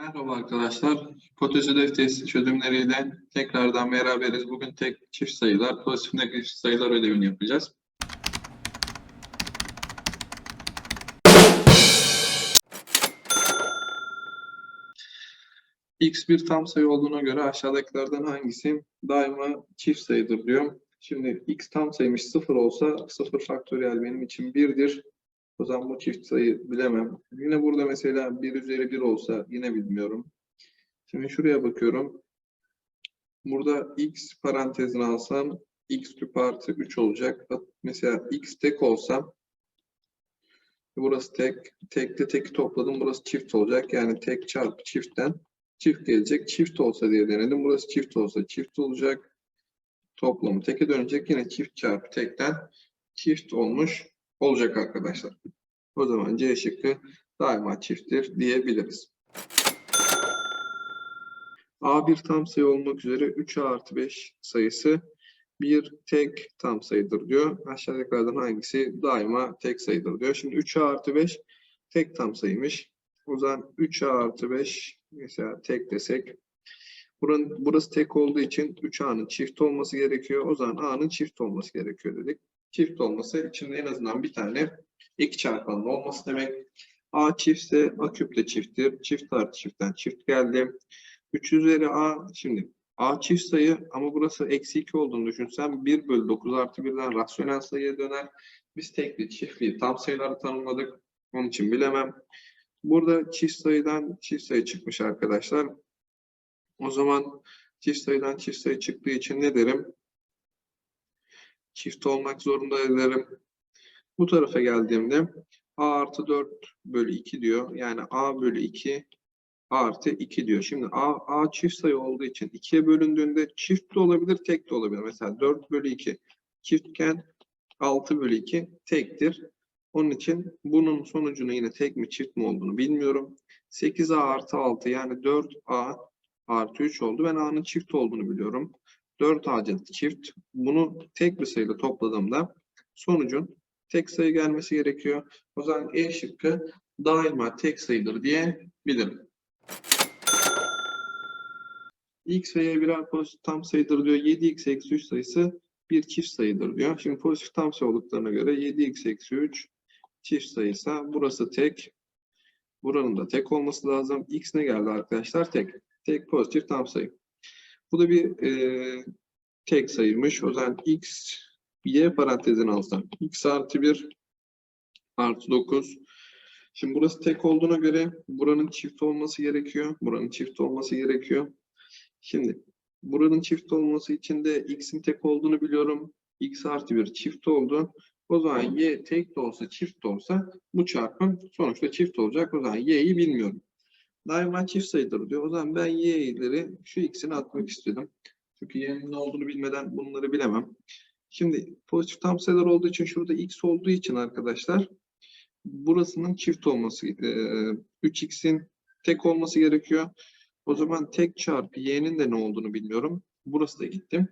Merhaba arkadaşlar. Hipotezi ödev testi çözümleriyle tekrardan beraberiz. Bugün tek çift sayılar, pozitif negatif sayılar ödevini yapacağız. X bir tam sayı olduğuna göre aşağıdakilerden hangisi daima çift sayıdır diyor. Şimdi x tam sayıymış 0 olsa 0 faktöriyel benim için 1'dir. O zaman bu çift sayı bilemem. Yine burada mesela 1 üzeri 1 olsa yine bilmiyorum. Şimdi şuraya bakıyorum. Burada x parantezine alsam x küp artı 3 olacak. Mesela x tek olsam burası tek. Tekle teki topladım. Burası çift olacak. Yani tek çarpı çiftten çift gelecek. Çift olsa diye denedim. Burası çift olsa çift olacak. Toplamı teke dönecek. Yine çift çarpı tekten çift olmuş olacak arkadaşlar. O zaman C şıkkı daima çifttir diyebiliriz. A bir tam sayı olmak üzere 3A artı 5 sayısı bir tek tam sayıdır diyor. Aşağıdakilerden hangisi daima tek sayıdır diyor. Şimdi 3A artı 5 tek tam sayıymış. O zaman 3A artı 5 mesela tek desek. Buranın, burası tek olduğu için 3A'nın çift olması gerekiyor. O zaman A'nın çift olması gerekiyor dedik. Çift olması içinde en azından bir tane iki çarpanın olması demek. A çiftse A küp de çifttir. Çift artı çiftten çift geldi. 3 üzeri A şimdi A çift sayı ama burası eksi 2 olduğunu düşünsem 1 bölü 9 artı 1'den rasyonel sayıya döner. Biz tekli çiftli tam sayıları tanımladık. Onun için bilemem. Burada çift sayıdan çift sayı çıkmış arkadaşlar. O zaman çift sayıdan çift sayı çıktığı için ne derim? Çift olmak zorunda ederim. Bu tarafa geldiğimde A artı 4 bölü 2 diyor. Yani A bölü 2 artı 2 diyor. Şimdi A, A çift sayı olduğu için 2'ye bölündüğünde çift de olabilir, tek de olabilir. Mesela 4 bölü 2 çiftken 6 bölü 2 tektir. Onun için bunun sonucunu yine tek mi çift mi olduğunu bilmiyorum. 8A artı 6 yani 4A artı 3 oldu. Ben A'nın çift olduğunu biliyorum. 4A çift. Bunu tek bir sayıyla topladığımda sonucun tek sayı gelmesi gerekiyor. O zaman E şıkkı daima tek sayıdır diyebilirim. X ve Y birer pozitif tam sayıdır diyor. 7x eksi 3 sayısı bir çift sayıdır diyor. Şimdi pozitif tam sayı olduklarına göre 7x eksi 3 çift sayıysa burası tek. Buranın da tek olması lazım. X ne geldi arkadaşlar? Tek. Tek pozitif tam sayı. Bu da bir e, tek sayıymış. O zaman x y parantezine alsam. x artı 1 artı 9. Şimdi burası tek olduğuna göre buranın çift olması gerekiyor. Buranın çift olması gerekiyor. Şimdi buranın çift olması için de x'in tek olduğunu biliyorum. x artı 1 çift oldu. O zaman y tek de olsa çift de olsa bu çarpım sonuçta çift olacak. O zaman y'yi bilmiyorum. Daima çift sayıdır diyor. O zaman ben y'leri şu x'ini atmak istedim. Çünkü y'nin ne olduğunu bilmeden bunları bilemem. Şimdi pozitif tam sayılar olduğu için şurada x olduğu için arkadaşlar burasının çift olması, e, 3x'in tek olması gerekiyor. O zaman tek çarpı y'nin de ne olduğunu bilmiyorum. Burası da gitti.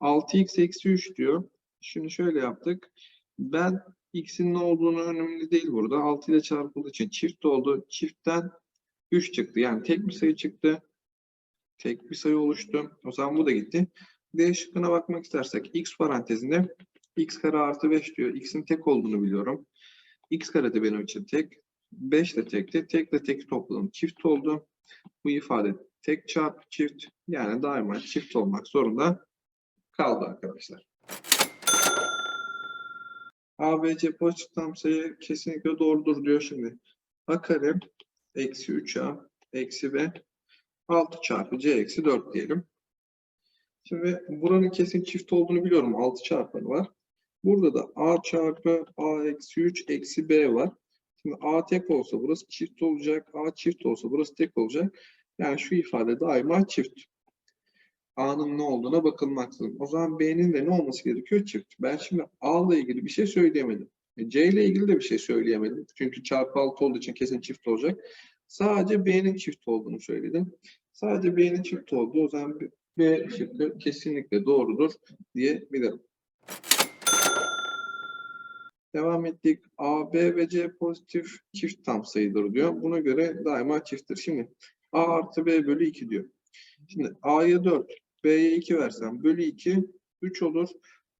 6x eksi 3 diyor. Şimdi şöyle yaptık. Ben x'in ne olduğunu önemli değil burada. 6 ile çarpıldığı için çift oldu. Çiftten 3 çıktı. Yani tek bir sayı çıktı. Tek bir sayı oluştu. O zaman bu da gitti. D şıkkına bakmak istersek x parantezinde x kare artı 5 diyor. x'in tek olduğunu biliyorum. x kare de benim için tek. 5 de tekti. Tek de tek topladım. Çift oldu. Bu ifade tek çarpı çift. Yani daima çift olmak zorunda kaldı arkadaşlar. A, B, C pozitif tam sayı kesinlikle doğrudur diyor şimdi. A kare eksi 3A eksi B 6 çarpı C eksi 4 diyelim. Şimdi buranın kesin çift olduğunu biliyorum. 6 çarpanı var. Burada da A çarpı A eksi 3 eksi B var. Şimdi A tek olsa burası çift olacak. A çift olsa burası tek olacak. Yani şu ifade daima çift. A'nın ne olduğuna bakılmaksızın. O zaman B'nin de ne olması gerekiyor? Çift. Ben şimdi A ile ilgili bir şey söyleyemedim. E, C ile ilgili de bir şey söyleyemedim. Çünkü çarpı 6 olduğu için kesin çift olacak. Sadece B'nin çift olduğunu söyledim. Sadece B'nin çift olduğu o zaman B şıkkı kesinlikle doğrudur diyebilirim. Devam ettik. A, B ve C pozitif çift tam sayıdır diyor. Buna göre daima çifttir. Şimdi A artı B bölü 2 diyor. Şimdi A'ya 4, B'ye 2 versem bölü 2 3 olur.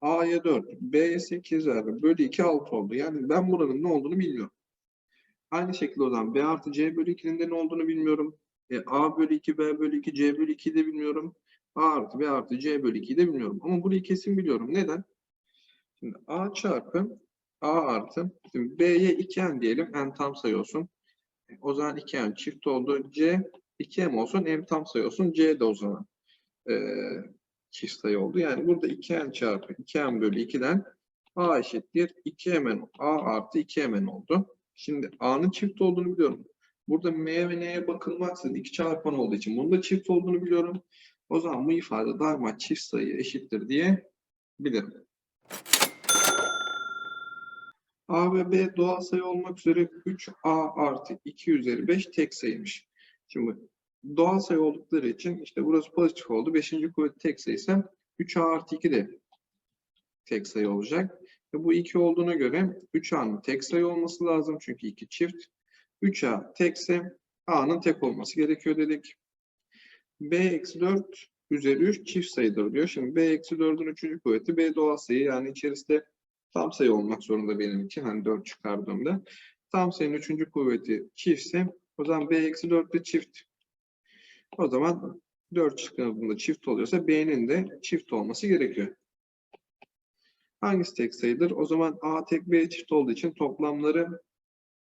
A'ya 4, B'ye 8 verdim. Bölü 2 6 oldu. Yani ben buranın ne olduğunu bilmiyorum. Aynı şekilde o zaman B artı C bölü 2'nin de ne olduğunu bilmiyorum. E, A bölü 2, B bölü 2, C bölü 2'yi de bilmiyorum. A artı B artı C bölü 2'yi de bilmiyorum. Ama burayı kesin biliyorum. Neden? Şimdi A çarpı A artı şimdi B'ye 2n diyelim. n tam sayı olsun. E, O zaman 2n çift oldu. C 2m olsun. m tam sayı olsun. C de o zaman e, çift sayı oldu. Yani burada 2n çarpı 2n bölü 2'den A eşittir 2mn A artı 2mn oldu. Şimdi A'nın çift olduğunu biliyorum. Burada M ve N'ye bakılmaksızın iki çarpan olduğu için bunun da çift olduğunu biliyorum. O zaman bu ifade daima çift sayı eşittir diye bilirim. A ve B doğal sayı olmak üzere 3A artı 2 üzeri 5 tek sayıymış. Şimdi doğal sayı oldukları için işte burası pozitif oldu. 5. kuvvet tek sayıysa 3A artı 2 de tek sayı olacak. Ve bu 2 olduğuna göre 3A'nın tek sayı olması lazım. Çünkü 2 çift. 3A tekse A'nın tek olması gerekiyor dedik. B eksi 4 üzeri 3 çift sayıdır diyor. Şimdi B eksi 4'ün 3. kuvveti B doğal sayı yani içerisinde tam sayı olmak zorunda benim için. Hani 4 çıkardığımda. Tam sayının 3. kuvveti çiftse o zaman B eksi 4 de çift. O zaman 4 çıkardığında çift oluyorsa B'nin de çift olması gerekiyor. Hangisi tek sayıdır? O zaman A tek B çift olduğu için toplamları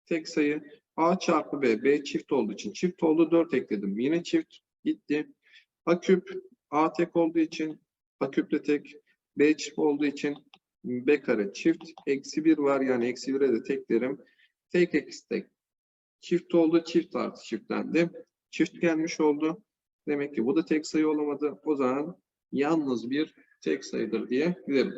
tek sayı. A çarpı B, B çift olduğu için çift oldu. 4 ekledim. Yine çift gitti. A küp, A tek olduğu için A küple tek. B çift olduğu için B kare çift. Eksi 1 var yani eksi 1'e de tek derim. Tek eksi tek. Çift oldu. Çift artı çiftlendi. Çift gelmiş oldu. Demek ki bu da tek sayı olamadı. O zaman yalnız bir tek sayıdır diye bilirim.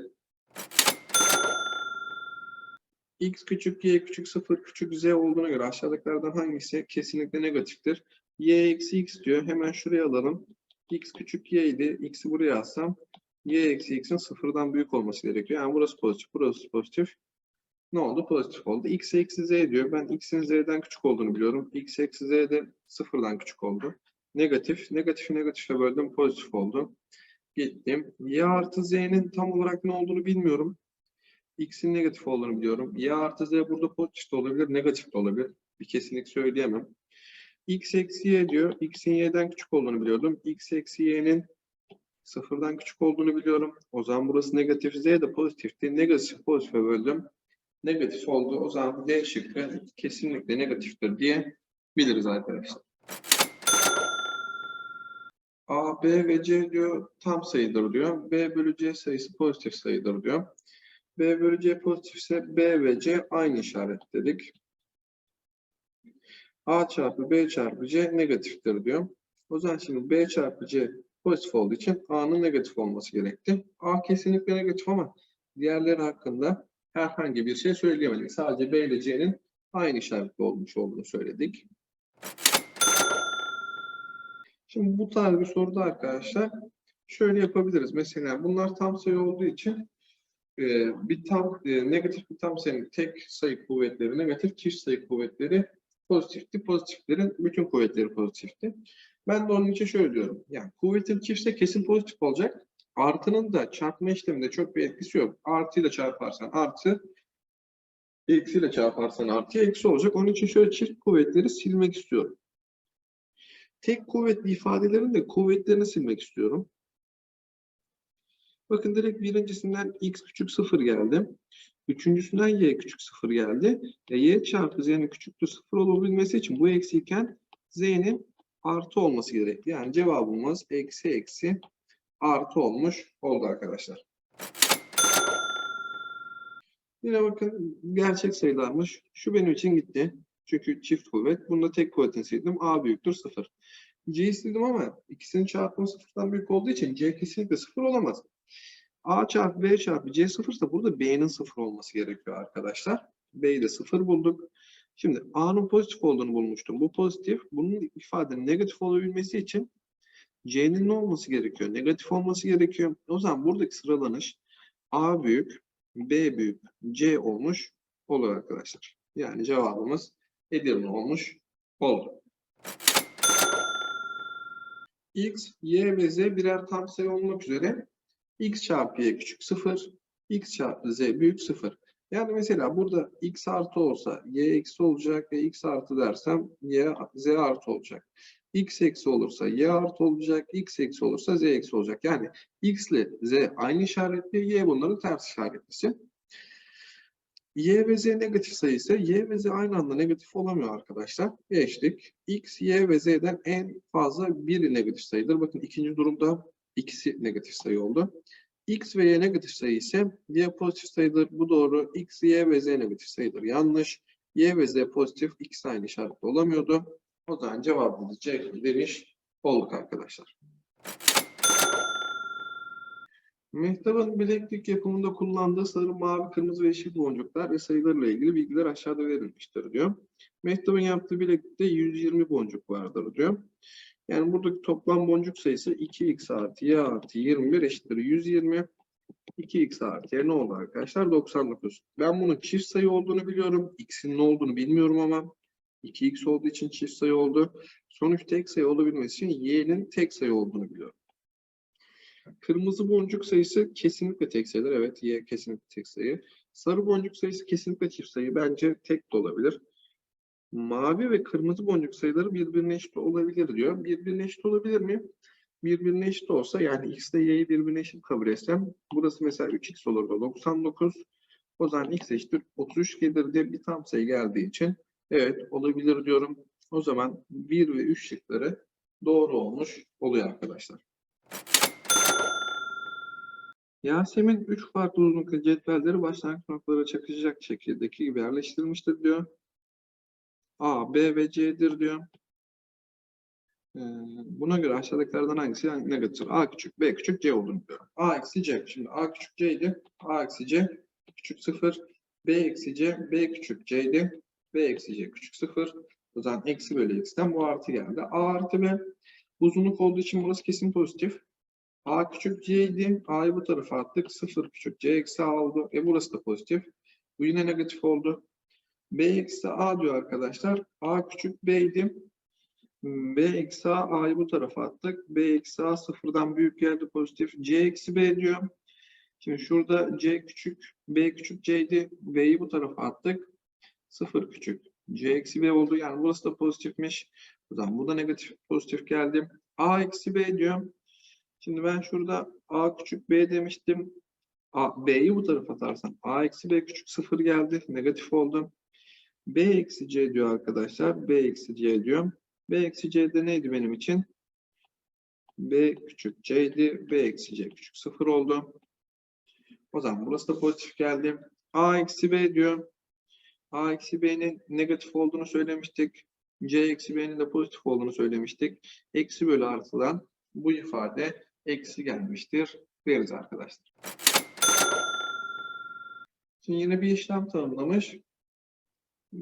x küçük y küçük 0 küçük z olduğuna göre aşağıdakilerden hangisi kesinlikle negatiftir? y eksi x diyor. Hemen şuraya alalım. x küçük y idi. x'i buraya alsam y eksi x'in sıfırdan büyük olması gerekiyor. Yani burası pozitif, burası pozitif. Ne oldu? Pozitif oldu. x eksi z diyor. Ben x'in z'den küçük olduğunu biliyorum. x eksi z de sıfırdan küçük oldu. Negatif. Negatifi negatife böldüm. Pozitif oldu. Gittim. y artı z'nin tam olarak ne olduğunu bilmiyorum. X'in negatif olduğunu biliyorum. Y artı Z burada pozitif de olabilir, negatif de olabilir. Bir kesinlik söyleyemem. X eksi Y diyor. X'in Y'den küçük olduğunu biliyordum. X eksi Y'nin sıfırdan küçük olduğunu biliyorum. O zaman burası negatif. Z de pozitifti. Negatif pozitife böldüm. Negatif oldu. O zaman D şıkkı kesinlikle negatiftir diye biliriz arkadaşlar. A, B ve C diyor tam sayıdır diyor. B bölü C sayısı pozitif sayıdır diyor. B bölü C pozitifse B ve C aynı işaret dedik. A çarpı B çarpı C negatiftir diyor. O zaman şimdi B çarpı C pozitif olduğu için A'nın negatif olması gerekti. A kesinlikle negatif ama diğerleri hakkında herhangi bir şey söyleyemedik. Sadece B ile C'nin aynı işaretli olmuş olduğunu söyledik. Şimdi bu tarz bir soruda arkadaşlar şöyle yapabiliriz. Mesela bunlar tam sayı olduğu için e, bir tam e, negatif bir tam sayının tek sayı kuvvetleri negatif, çift sayı kuvvetleri pozitifti. Pozitiflerin bütün kuvvetleri pozitifti. Ben de onun için şöyle diyorum. Yani kuvvetin çiftse kesin pozitif olacak. Artının da çarpma işleminde çok bir etkisi yok. Artıyla çarparsan artı, eksiyle çarparsan artı, eksi olacak. Onun için şöyle çift kuvvetleri silmek istiyorum. Tek kuvvetli ifadelerin de kuvvetlerini silmek istiyorum. Bakın direkt birincisinden x küçük 0 geldi. Üçüncüsünden y küçük 0 geldi. E, y çarpı z'nin küçüktür 0 olabilmesi için bu eksiyken z'nin artı olması gerekli. Yani cevabımız eksi eksi artı olmuş oldu arkadaşlar. Yine bakın gerçek sayılarmış. Şu benim için gitti. Çünkü çift kuvvet. Bunda tek kuvvetini sildim. A büyüktür 0. C'yi sildim ama ikisinin çarpımı sıfırdan büyük olduğu için C kesinlikle 0 olamaz. A çarpı B çarpı C sıfırsa burada B'nin sıfır olması gerekiyor arkadaşlar. B'yi de sıfır bulduk. Şimdi A'nın pozitif olduğunu bulmuştum. Bu pozitif. Bunun ifadenin negatif olabilmesi için C'nin ne olması gerekiyor? Negatif olması gerekiyor. O zaman buradaki sıralanış A büyük, B büyük, C olmuş olur arkadaşlar. Yani cevabımız Edirne olmuş oldu. x, y ve z birer tam sayı olmak üzere x çarpı y küçük 0, x çarpı z büyük 0. Yani mesela burada x artı olsa y eksi olacak ve x artı dersem y z artı olacak. X eksi olursa y artı olacak, x eksi olursa z eksi olacak. Yani x ile z aynı işaretli, y bunların ters işaretlisi. Y ve Z negatif sayı ise Y ve Z aynı anda negatif olamıyor arkadaşlar. Geçtik. X, Y ve Z'den en fazla biri negatif sayıdır. Bakın ikinci durumda ikisi negatif sayı oldu. X ve Y negatif sayı ise Y pozitif sayıdır. Bu doğru. X, Y ve Z negatif sayıdır. Yanlış. Y ve Z pozitif. ikisi aynı işaretli olamıyordu. O zaman cevabımız C demiş olduk arkadaşlar. Mehtap'ın bileklik yapımında kullandığı sarı, mavi, kırmızı ve yeşil boncuklar ve sayılarla ilgili bilgiler aşağıda verilmiştir diyor. Mehtap'ın yaptığı bileklikte 120 boncuk vardır diyor. Yani buradaki toplam boncuk sayısı 2x artı y artı 21 eşittir 120. 2x artı y ne oldu arkadaşlar? 99. Ben bunun çift sayı olduğunu biliyorum. x'in ne olduğunu bilmiyorum ama 2x olduğu için çift sayı oldu. Sonuç tek sayı olabilmesi için y'nin tek sayı olduğunu biliyorum. Kırmızı boncuk sayısı kesinlikle tek sayıdır. Evet, y kesinlikle tek sayı. Sarı boncuk sayısı kesinlikle çift sayı. Bence tek de olabilir. Mavi ve kırmızı boncuk sayıları birbirine eşit olabilir diyor. Birbirine eşit olabilir mi? Birbirine eşit olsa yani x ile y'yi birbirine eşit kabul etsem burası mesela 3x olurdu 99. O zaman x eşittir 33 gelir diye bir tam sayı geldiği için evet olabilir diyorum. O zaman 1 ve 3 şıkları doğru olmuş oluyor arkadaşlar. Yasemin 3 farklı uzunlukta cetvelleri başlangıç noktalara çakışacak şekildeki gibi yerleştirilmiştir diyor. A, B ve C'dir diyor. Ee, buna göre aşağıdakilerden hangisi negatiftir? A küçük, B küçük, C olduğunu diyor. A eksi C. Şimdi A küçük C'ydi. A eksi C küçük 0. B eksi C, B küçük C'ydi. B eksi C küçük 0. O zaman eksi bölü x'ten bu artı geldi. A artı B uzunluk olduğu için burası kesin pozitif. A küçük C'ydi. A'yı bu tarafa attık. 0 küçük C eksi A oldu. E burası da pozitif. Bu yine negatif oldu. B eksi A diyor arkadaşlar. A küçük B'ydi. B eksi A, A'yı bu tarafa attık. B eksi A sıfırdan büyük geldi pozitif. C eksi B diyor. Şimdi şurada C küçük, B küçük C'ydi. B'yi bu tarafa attık. Sıfır küçük. C eksi B oldu. Yani burası da pozitifmiş. O zaman bu da negatif pozitif geldi. A eksi B diyor. Şimdi ben şurada A küçük B demiştim. A, B'yi bu tarafa atarsam A eksi B küçük sıfır geldi. Negatif oldu. B eksi C diyor arkadaşlar. B eksi C diyor. B eksi C'de neydi benim için? B küçük C'ydi. B eksi C küçük sıfır oldu. O zaman burası da pozitif geldi. A eksi B diyor. A eksi B'nin negatif olduğunu söylemiştik. C eksi B'nin de pozitif olduğunu söylemiştik. Eksi bölü artıdan bu ifade eksi gelmiştir deriz arkadaşlar. Şimdi yine bir işlem tanımlamış.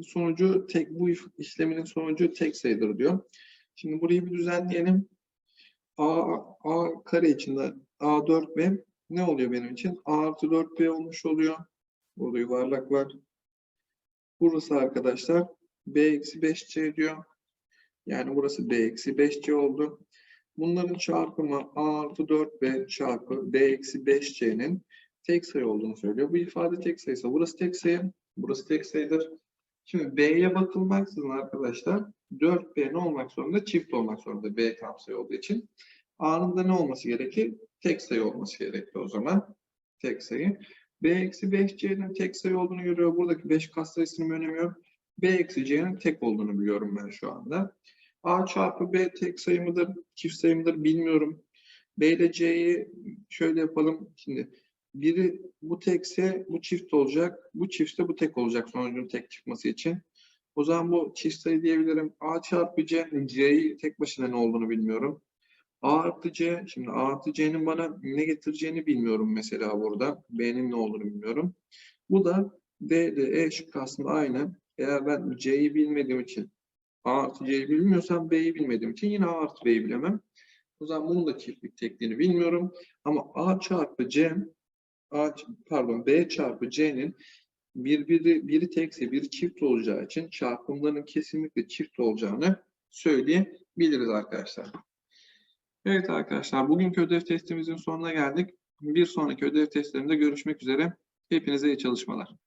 Sonucu tek bu işleminin sonucu tek sayıdır diyor. Şimdi burayı bir düzenleyelim. A, A kare içinde A4B ne oluyor benim için? A artı 4B olmuş oluyor. Burada yuvarlak var. Burası arkadaşlar B eksi 5C diyor. Yani burası B eksi 5C oldu. Bunların çarpımı A artı 4B çarpı B eksi 5C'nin tek sayı olduğunu söylüyor. Bu ifade tek sayısı. Burası tek sayı. Burası tek sayıdır. Şimdi B'ye bakılmaksızın arkadaşlar 4B ne olmak zorunda? Çift olmak zorunda B tam sayı olduğu için. A'nın da ne olması gerekir? Tek sayı olması gerekli o zaman. Tek sayı. B eksi 5C'nin tek sayı olduğunu görüyor. Buradaki 5 katsayısının bir önemi. B eksi C'nin tek olduğunu biliyorum ben şu anda. A çarpı B tek sayı mıdır, çift sayı mıdır bilmiyorum. B ile C'yi şöyle yapalım. Şimdi biri bu tekse bu çift olacak. Bu çiftse bu tek olacak sonucun tek çıkması için. O zaman bu çift sayı diyebilirim. A çarpı C, C'yi tek başına ne olduğunu bilmiyorum. A artı C, şimdi A artı C'nin bana ne getireceğini bilmiyorum mesela burada. B'nin ne olduğunu bilmiyorum. Bu da D ile E şıkkı aslında aynı. Eğer ben C'yi bilmediğim için A artı C'yi bilmiyorsam B'yi bilmediğim için yine A artı B'yi bilemem. O zaman bunun da çiftlik tekniğini bilmiyorum. Ama A çarpı C, A, pardon B çarpı C'nin bir, biri, tekse biri çift olacağı için çarpımlarının kesinlikle çift olacağını söyleyebiliriz arkadaşlar. Evet arkadaşlar, bugünkü ödev testimizin sonuna geldik. Bir sonraki ödev testlerinde görüşmek üzere. Hepinize iyi çalışmalar.